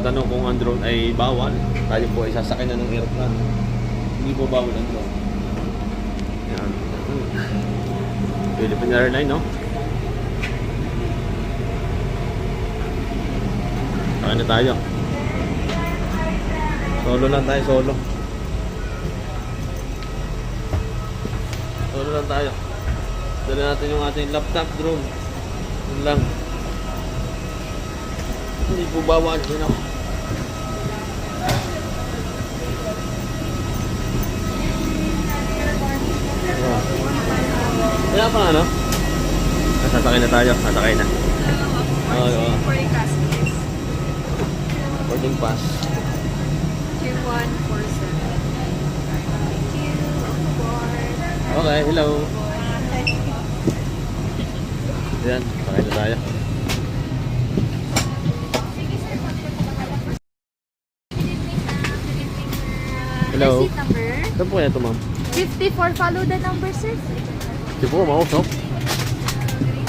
Tanong kung ang drone ay bawal, tayo po ay sasakay na ng aeroplano. Hindi po bawal ang drone. Yan. Philippine Airline, no? Saan na tayo? Solo lang tayo, solo. Solo lang tayo. Dala natin yung ating laptop drone. Yun lang. Hindi po bawal. Ako. Kaya pa ano? Sasakay na tayo. Sasakay na. Oo, oo. For the class, please. Boarding pass. 2147. Thank you. Board. Okay, hello. Yan, na tayo. Hello. Receipt number Saan po kaya ito, ma'am? 54. Follow the number, sir. Di po, mausok.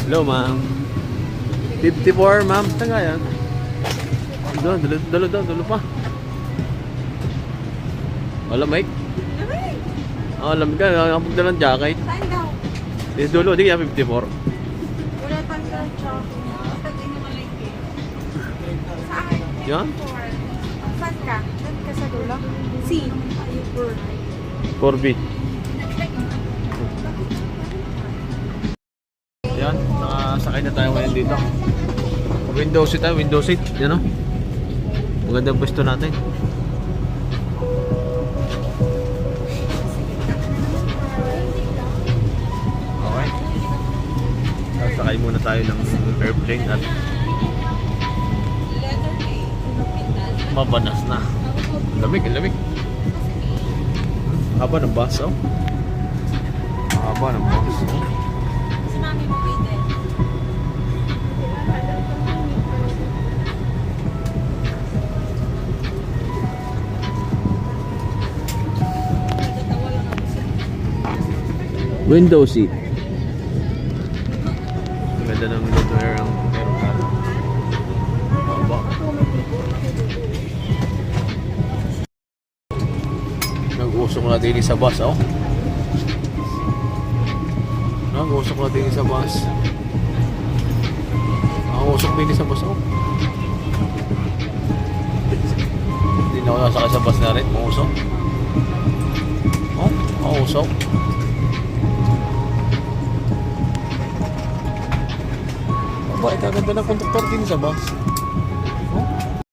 Hello, ma'am. 54, ma'am. Saan nga yan? Doon, dulo, dulo, dulo, dulo pa. Wala, mic. Oh, alam ka, nakapag na ng jacket. Saan daw? Di dulo, di kaya 54. Wala pang sa. Saan? Yan? Four. Saan ka? Saan ka sa dulo? C. Ayun, 4B. Yan, nakasakay na tayo ngayon dito. Window seat ah, window seat. Yan o. Magandang pwesto natin. Okay. Sasakay muna tayo ng airplane at mabanas na. Lamig, lamig. Haba ng bus, oh. Haba ng bus, oh. Window seat. Ang ganda ng Nag-usok na din sa bus, oh. Nag-usok na din sa bus. Nag-usok din sa bus, oh. Hindi na ako nasakay sa bus na rin. Mausok. Oh, mausok. Aba, kaganda ng conductor din sa bus.